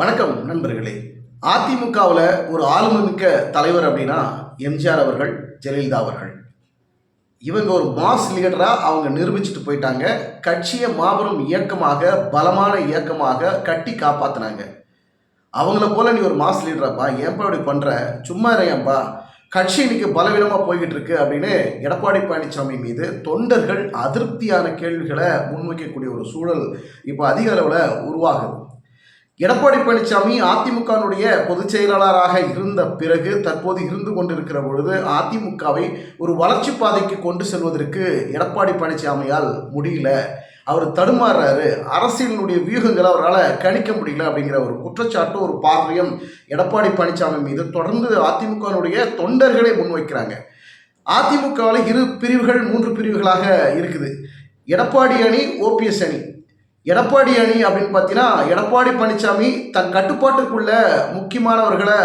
வணக்கம் நண்பர்களே. அதிமுகவில் ஒரு ஆளுமைமிக்க தலைவர் அப்படின்னா எம்ஜிஆர் அவர்கள் ஜெயலலிதா அவர்கள். இவங்க ஒரு மாஸ் லீடராக அவங்க நிரூபிச்சுட்டு போயிட்டாங்க. கட்சியை மாபெரும் இயக்கமாக பலமான இயக்கமாக கட்டி காப்பாற்றினாங்க அவங்கள போல நீ ஒரு மாஸ் லீடராப்பா ஏன்பா இப்படி பண்ணுற சும்மா ஏன்பா கட்சி இன்னைக்கு பலவீனமாக போய்கிட்டு இருக்கு அப்படின்னு எடப்பாடி பழனிசாமி மீது தொண்டர்கள் அதிருப்தியான கேள்விகளை முன்வைக்கக்கூடிய ஒரு சூழல் இப்போ அதிக அளவில் உருவாகுது. எடப்பாடி பழனிசாமி அதிமுகனுடைய பொதுச் செயலாளராக இருந்த பிறகு தற்போது இருந்து கொண்டிருக்கிற பொழுது அதிமுகவை ஒரு வளர்ச்சி பாதைக்கு கொண்டு செல்வதற்கு எடப்பாடி பழனிசாமியால் முடியல. அவர் தடுமாறுறாரு. அரசியலினுடைய வியூகங்களை அவரால் கணிக்க முடியல அப்படிங்கிற ஒரு குற்றச்சாட்டு ஒரு பார்வையும் எடப்பாடி பழனிசாமி மீது தொடர்ந்து அதிமுகனுடைய தொண்டர்களை முன்வைக்கிறாங்க. அதிமுகவில் இரு பிரிவுகள் மூன்று பிரிவுகளாக இருக்குது. எடப்பாடி அணி ஓபிஎஸ் அணி. எடப்பாடி அணி அப்படின்னு பார்த்தீங்கன்னா எடப்பாடி பழனிசாமி தன் கட்டுப்பாட்டுக்குள்ள முக்கியமானவர்களை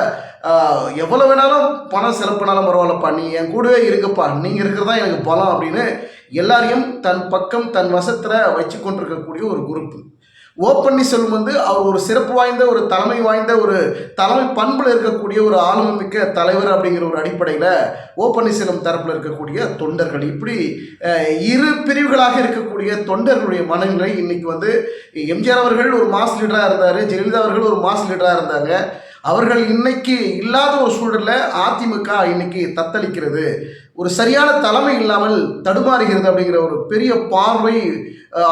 எவ்வளோ வேணாலும் பணம் செலப்பினாலும் பரவாயில்லப்பா நீ என் கூடவே இருங்கப்பா நீங்கள் இருக்கிறதா எனக்கு பலம் அப்படின்னு எல்லாரையும் தன் பக்கம் தன் வசத்தில் வச்சு கொண்டிருக்கக்கூடிய ஒரு குரூப்பு ஓ பன்னீர்செல்வம் வந்து அவர் ஒரு சிறப்பு வாய்ந்த ஒரு தலைமை வாய்ந்த ஒரு தலைமை பண்பில் இருக்கக்கூடிய ஒரு ஆளுமை மிக்க தலைவர் அப்படிங்கிற ஒரு அடிப்படையில் ஓ பன்னீர்செல்வம் தரப்பில் இருக்கக்கூடிய தொண்டர்கள். இப்படி இரு பிரிவுகளாக இருக்கக்கூடிய தொண்டர்களுடைய மனநிலை இன்னைக்கு வந்து எம்ஜிஆர் அவர்கள் ஒரு மாஸ் லீடராக இருந்தார் ஜெயலலிதா அவர்கள் ஒரு மாஸ் லீடராக இருந்தாங்க. அவர்கள் இன்னைக்கு இல்லாத ஒரு சூழலில் அதிமுக இன்னைக்கு தத்தளிக்கிறது. ஒரு சரியான தலைமை இல்லாமல் தடுமாறுகிறது அப்படிங்கிற ஒரு பெரிய பார்வை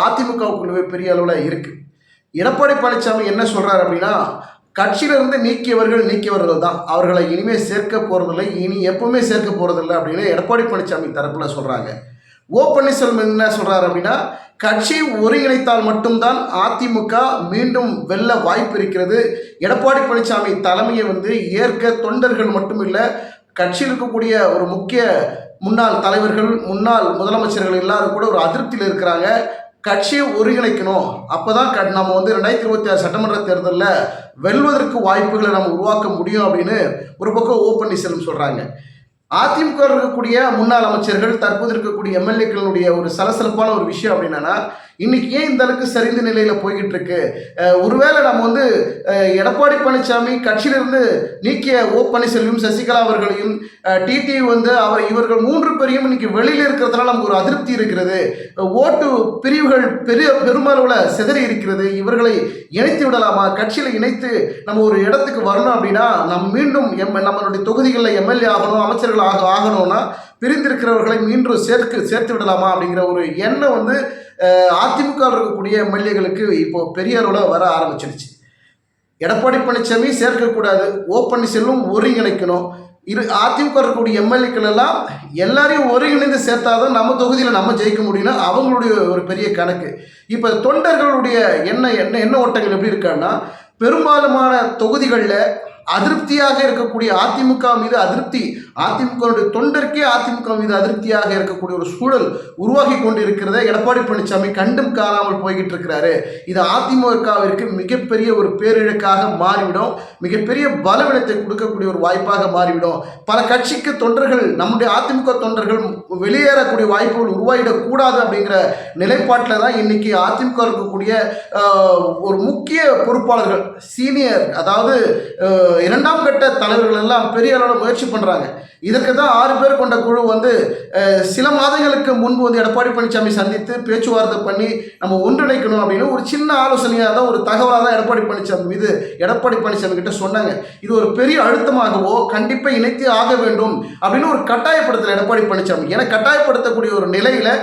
அதிமுகவுக்குள்ளவே பெரிய அளவில் இருக்குது எடப்பாடி பழனிசாமி என்ன சொல்கிறார் அப்படின்னா கட்சியிலிருந்து நீக்கியவர்கள் நீக்கியவர்கள் தான் அவர்களை இனிமேல் சேர்க்க போகிறதில்லை இனி எப்பவுமே சேர்க்க போகிறதில்லை அப்படின்னு எடப்பாடி பழனிசாமி தரப்பில் சொல்கிறாங்க ஓ பன்னீர்செல்வம் என்ன சொல்கிறார் அப்படின்னா கட்சி ஒருங்கிணைத்தால் மட்டும்தான் அதிமுக மீண்டும் வெல்ல வாய்ப்பு இருக்கிறது. எடப்பாடி பழனிசாமி தலைமையை வந்து ஏற்க தொண்டர்கள் மட்டுமில்லை கட்சியில் இருக்கக்கூடிய ஒரு முக்கிய முன்னாள் தலைவர்கள் முன்னாள் முதலமைச்சர்கள் எல்லாரும் கூட ஒரு அதிருப்தியில் இருக்கிறாங்க. கட்சியை ஒருங்கிணைக்கணும். அப்போ தான் நம்ம வந்து ரெண்டாயிரத்தி இருபத்தி ஆறு சட்டமன்ற தேர்தலில் வெல்வதற்கு வாய்ப்புகளை நம்ம உருவாக்க முடியும் அப்படின்னு ஒரு பக்கம் ஓ பன்னீர்செல்வம் சொல்கிறாங்க அதிமுக இருக்கக்கூடிய முன்னாள் அமைச்சர்கள் தற்போது இருக்கக்கூடிய எம்எல்ஏக்களுடைய ஒரு சலசலப்பான ஒரு விஷயம் அப்படின்னா இன்னைக்கு ஏன் இந்த அளவுக்கு சரிந்த நிலையில் போய்கிட்டு இருக்கு? ஒருவேளை நம்ம வந்து எடப்பாடி பழனிசாமி கட்சியிலிருந்து நீக்கிய ஓ பன்னீர்செல்வம் சசிகலா அவர்களையும் டிடி வந்து அவர் இவர்கள் மூன்று பேரையும் இன்னைக்கு வெளியில் இருக்கிறதுனால நமக்கு ஒரு அதிருப்தி இருக்கிறது. ஓட்டு பிரிவுகள் பெரிய பெருமளவில் சிதறி இருக்கிறது. இவர்களை இணைத்து விடலாமா? கட்சியில் இணைத்து நம்ம ஒரு இடத்துக்கு வரணும் அப்படின்னா நம்ம மீண்டும் எம் நம்மளுடைய தொகுதிகளில் எம்எல்ஏ ஆகணும் அமைச்சர்கள் ஆக ஆகணும்னா பிரிந்திருக்கிறவர்களை மீண்டும் சேர்த்து சேர்த்து விடலாமா அப்படிங்கிற ஒரு எண்ணம் வந்து அதிமுக இருக்கக்கூடிய எம்எல்ஏகளுக்கு இப்போ பெரிய அளவில் வர ஆரம்பிச்சிருச்சு. எடப்பாடி பழனிசாமி சேர்க்கக்கூடாது ஓ பன்னீர்செல்வம் ஒருங்கிணைக்கணும். இரு அதிமுக இருக்கக்கூடிய எம்எல்ஏக்கள் எல்லாம் எல்லாரையும் ஒருங்கிணைந்து சேர்த்தாதான் நம்ம தொகுதியில் நம்ம ஜெயிக்க முடியும்னா அவங்களுடைய ஒரு பெரிய கணக்கு. இப்போ தொண்டர்களுடைய என்ன என்ன என்ன ஓட்டங்கள் எப்படி இருக்கான்னா பெரும்பாலுமான தொகுதிகளில் அதிருப்தியாக இருக்கக்கூடிய அதிமுக மீது அதிருப்தி அதிமுகவுடைய தொண்டருக்கே அதிமுக மீது அதிருப்தியாக இருக்கக்கூடிய ஒரு சூழல் உருவாகி கொண்டு இருக்கிறத எடப்பாடி பழனிசாமி கண்டும் காணாமல் போய்கிட்டு இருக்கிறாரு. இது அதிமுகவிற்கு மிகப்பெரிய ஒரு பேரிழக்காக மாறிவிடும். மிகப்பெரிய பலவீனத்தை கொடுக்கக்கூடிய ஒரு வாய்ப்பாக மாறிவிடும். பல கட்சிக்கு தொண்டர்கள் நம்முடைய அதிமுக தொண்டர்கள் வெளியேறக்கூடிய வாய்ப்புகள் உருவாகிடக்கூடாது அப்படிங்கிற நிலைப்பாட்டில் தான் இன்னைக்கு அதிமுக இருக்கக்கூடிய ஒரு முக்கிய பொறுப்பாளர்கள் சீனியர் அதாவது இரண்டாம் கட்ட தலைவர்கள் எல்லாம் பெரிய அளவில் முயற்சி பண்ணுறாங்க இதற்கு தான் ஆறு பேர் கொண்ட குழு வந்து சில மாதங்களுக்கு முன்பு வந்து எடப்பாடி பழனிசாமி சந்தித்து பேச்சுவார்த்தை பண்ணி நம்ம ஒன்றிணைக்கணும் அப்படின்னு ஒரு சின்ன ஆலோசனையாக தான் ஒரு தகவலாக தான் எடப்பாடி பழனிசாமி மீது எடப்பாடி பழனிசாமி கிட்ட சொன்னாங்க. இது ஒரு பெரிய அழுத்தமாகவோ கண்டிப்பாக இணைத்து ஆக வேண்டும் அப்படின்னு ஒரு கட்டாயப்படுத்தல எடப்பாடி பழனிசாமி. ஏன்னா கட்டாயப்படுத்தக்கூடிய ஒரு நிலையில்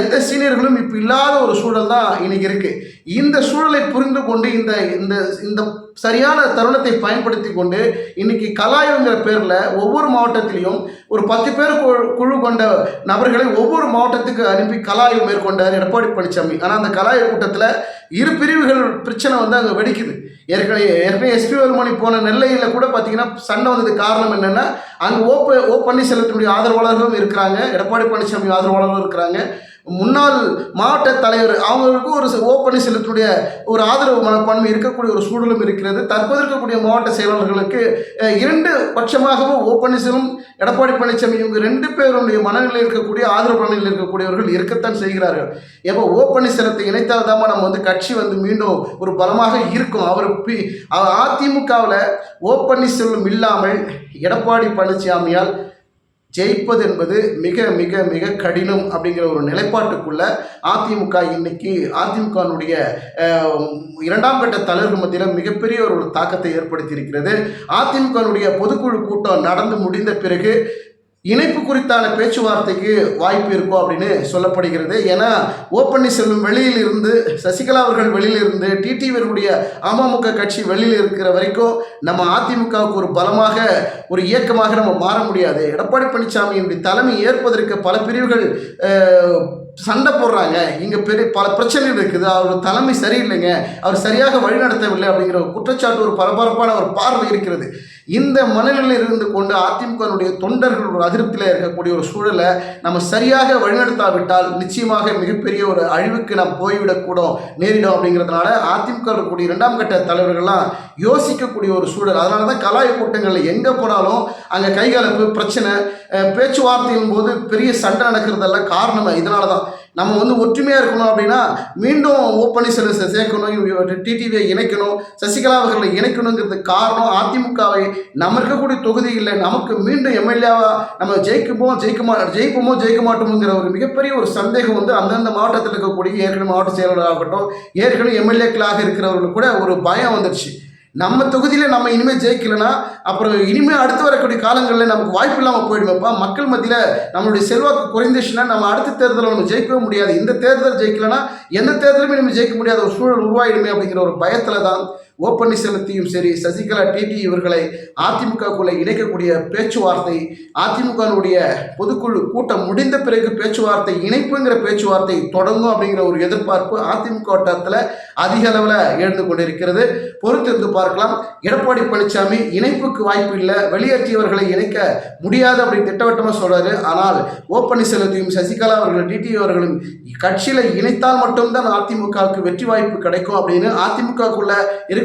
எந்த சீனியர்களும் இப்போ இல்லாத ஒரு சூழல் தான் இன்னைக்கு இருக்குது இந்த சூழலை புரிந்து கொண்டு இந்த இந்த இந்த சரியான தருணத்தை பயன்படுத்தி கொண்டு இன்னைக்கு கலாயுங்கிற பேரில் ஒவ்வொரு மாவட்டத்திலையும் ஒரு பத்து பேர் குழு- குழு கொண்ட நபர்களை ஒவ்வொரு மாவட்டத்துக்கு அனுப்பி கலாய்வு மேற்கொண்டார் எடப்பாடி பழனிசாமி ஆனால் அந்த கலாய்வு கூட்டத்தில் இரு பிரிவுகள் பிரச்சனை வந்து அங்கே வெடிக்குது. ஏற்கனவே ஏற்கனவே எஸ்பி வருமணி போன நெல்லையில் கூட பார்த்தீங்கன்னா சண்டை வந்ததுக்கு காரணம் என்னென்னா அங்கே ஓ ஓ பன்னீர்செல்வத்தினுடைய ஆதரவாளர்களும் இருக்கிறாங்க எடப்பாடி பழனிசாமி ஆதரவாளர்களும் இருக்கிறாங்க. முன்னாள் மாவட்ட தலைவர் அவங்களுக்கும் ஒரு ஓ பன்னீர்செல்வத்தினுடைய ஒரு ஆதரவு மனப்பான்மை இருக்கக்கூடிய ஒரு சூழலும் இருக்கிறது. தற்போது இருக்கக்கூடிய மாவட்ட செயலாளர்களுக்கு இரண்டு பட்சமாகவும் ஓ பன்னீர்செல்வம் எடப்பாடி பழனிசாமி இவங்க ரெண்டு பேருடைய மனநிலையில் இருக்கக்கூடிய ஆதரவு மனநிலையில் இருக்கக்கூடியவர்கள் இருக்கத்தான் செய்கிறார்கள். எப்போ ஓ பன்னீர்செல்வத்தை இணைத்தால் தான் நம்ம வந்து கட்சி வந்து மீண்டும் ஒரு பலமாக இருக்கும். அவர் பி அதிமுகவில் ஓ பன்னீர்செல்வம் இல்லாமல் எடப்பாடி பழனிசாமியால் ஜெயிப்பது என்பது மிக மிக மிக கடினம் அப்படிங்கிற ஒரு நிலைப்பாட்டுக்குள்ள அதிமுக இன்னைக்கு அதிமுகனுடைய இரண்டாம் கட்ட தலைவர்கள் மத்தியில் மிகப்பெரிய ஒரு தாக்கத்தை ஏற்படுத்தி இருக்கிறது அதிமுகனுடைய பொதுக்குழு கூட்டம் நடந்து முடிந்த பிறகு இணைப்பு குறித்தான பேச்சுவார்த்தைக்கு வாய்ப்பு இருக்கும் அப்படின்னு சொல்லப்படுகிறது. ஏன்னா ஓ பன்னீர்செல்வம் வெளியில் இருந்து சசிகலா அவர்கள் வெளியில் இருந்து டிடிவியருடைய அமமுக கட்சி வெளியில் இருக்கிற வரைக்கும் நம்ம அதிமுகவுக்கு ஒரு பலமாக ஒரு இயக்கமாக நம்ம மாற முடியாது. எடப்பாடி பழனிசாமியினுடைய தலைமை ஏற்பதற்கு பல பிரிவுகள் சண்டை போடுறாங்க. இங்கே பெரிய பல பிரச்சனைகள் இருக்குது. அவர் தலைமை சரியில்லைங்க. அவர் சரியாக வழிநடத்தவில்லை அப்படிங்கிற ஒரு குற்றச்சாட்டு ஒரு பரபரப்பான ஒரு பார்வை இருக்கிறது. இந்த மனநிலையில் இருந்து கொண்டு அதிமுகனுடைய தொண்டர்கள் ஒரு அதிருப்தியில் இருக்கக்கூடிய ஒரு சூழலை நம்ம சரியாக வழிநடத்தாவிட்டால் நிச்சயமாக மிகப்பெரிய ஒரு அழிவுக்கு நாம் போய்விடக்கூடும் நேரிடும் அப்படிங்கிறதுனால அதிமுக இருக்கக்கூடிய இரண்டாம் கட்ட தலைவர்கள்லாம் யோசிக்கக்கூடிய ஒரு சூழல். அதனால தான் கலாய கூட்டங்களில் எங்கே போனாலும் அங்கே கைகலப்பு பிரச்சனை பேச்சுவார்த்தையின் போது பெரிய சண்டை நடக்கிறதெல்லாம் காரணமாக இதனால தான் நம்ம வந்து ஒற்றுமையாக இருக்கணும் அப்படின்னா மீண்டும் ஓ பன்னீர்செல்வம் சேர்க்கணும் டிடிவியை இணைக்கணும் சசிகலா அவர்களை இணைக்கணுங்கிறதுக்கு காரணம். அதிமுகவை நம்ம இருக்கக்கூடிய தொகுதிகளில் நமக்கு மீண்டும் எம்எல்ஏவா நம்ம ஜெயிக்குமோ ஜெயிக்க மா ஜெயிப்போமோ ஜெயிக்க மாட்டோமோங்கிற ஒரு மிகப்பெரிய ஒரு சந்தேகம் வந்து அந்தந்த மாவட்டத்தில் இருக்கக்கூடிய ஏற்கனவே மாவட்ட செயலாளராகட்டும் ஏற்கனவே எம்எல்ஏக்களாக இருக்கிறவர்களுக்கு கூட ஒரு பயம் வந்துடுச்சு நம்ம தொகுதியில் நம்ம இனிமேல் ஜெயிக்கலைன்னா அப்புறம் இனிமேல் அடுத்து வரக்கூடிய காலங்களில் நமக்கு வாய்ப்பு இல்லாமல் போயிடுமேப்பா. மக்கள் மத்தியில் நம்மளுடைய செல்வாக்கு குறைந்துச்சுன்னா நம்ம அடுத்த தேர்தலில் நம்ம ஜெயிக்கவே முடியாது. இந்த தேர்தல் ஜெயிக்கலைன்னா எந்த தேர்தலுமே நம்ம ஜெயிக்க முடியாத ஒரு சூழல் உருவாயிடுமே அப்படிங்கிற ஒரு பயத்தில் தான் ஓ பன்னீர்செல்வத்தையும் சரி சசிகலா டிடி இவர்களை அதிமுகக்குள்ளே இணைக்கக்கூடிய பேச்சுவார்த்தை அதிமுகனுடைய பொதுக்குழு கூட்டம் முடிந்த பிறகு பேச்சுவார்த்தை இணைப்புங்கிற பேச்சுவார்த்தை தொடங்கும் அப்படிங்கிற ஒரு எதிர்பார்ப்பு அதிமுக வட்டாரத்தில் அதிக அளவில் எழுந்து கொண்டிருக்கிறது. பொறுத்திருந்து பார்க்கலாம். எடப்பாடி பழனிசாமி இணைப்புக்கு வாய்ப்பு இல்லை வெளியேற்றியவர்களை இணைக்க முடியாது அப்படின்னு திட்டவட்டமாக சொல்றாரு. ஆனால் ஓ பன்னீர்செல்வத்தையும் சசிகலா அவர்களும் டிடி அவர்களும் கட்சியில் இணைத்தால் மட்டும்தான் அதிமுகவுக்கு வெற்றி வாய்ப்பு கிடைக்கும் அப்படின்னு அதிமுகக்குள்ள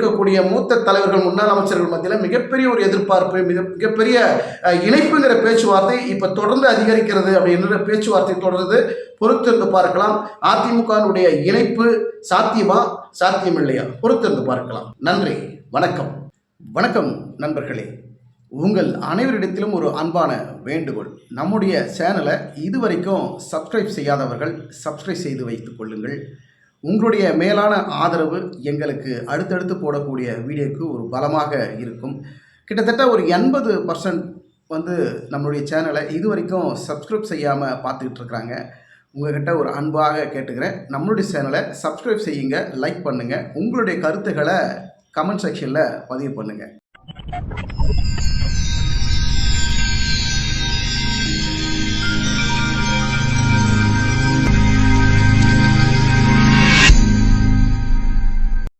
இருக்கக்கூடிய மூத்த தலைவர்கள் முன்னாள் அமைச்சர்கள் மத்தியில் மிகப்பெரிய ஒரு எதிர்பார்ப்பு மிக மிகப்பெரிய இணைப்புங்கிற பேச்சுவார்த்தை இப்போ தொடர்ந்து அதிகரிக்கிறது அப்படின்ற பேச்சுவார்த்தை தொடர்ந்து பொறுத்திருந்து பார்க்கலாம். அதிமுகவினுடைய இணைப்பு சாத்தியமா சாத்தியமில்லையா பொறுத்திருந்து பார்க்கலாம். நன்றி. வணக்கம். வணக்கம் நண்பர்களே. உங்கள் அனைவரிடத்திலும் ஒரு அன்பான வேண்டுகோள். நம்முடைய சேனலை இதுவரைக்கும் சப்ஸ்கிரைப் செய்யாதவர்கள் சப்ஸ்கிரைப் செய்து வைத்துக் கொள்ளுங்கள். உங்களுடைய மேலான ஆதரவு எங்களுக்கு அடுத்தடுத்து போடக்கூடிய வீடியோக்கு ஒரு பலமாக இருக்கும். கிட்டத்தட்ட ஒரு எண்பது பர்சன்ட் வந்து நம்மளுடைய சேனலை இது வரைக்கும் சப்ஸ்கிரைப் செய்யாமல் பார்த்துக்கிட்டு இருக்கிறாங்க. உங்கள்கிட்ட ஒரு அன்பாக கேட்டுக்கிறேன். நம்மளுடைய சேனலை சப்ஸ்கிரைப் செய்யுங்க லைக் பண்ணுங்கள் உங்களுடைய கருத்துக்களை கமெண்ட் செக்ஷனில் பதிவு பண்ணுங்கள்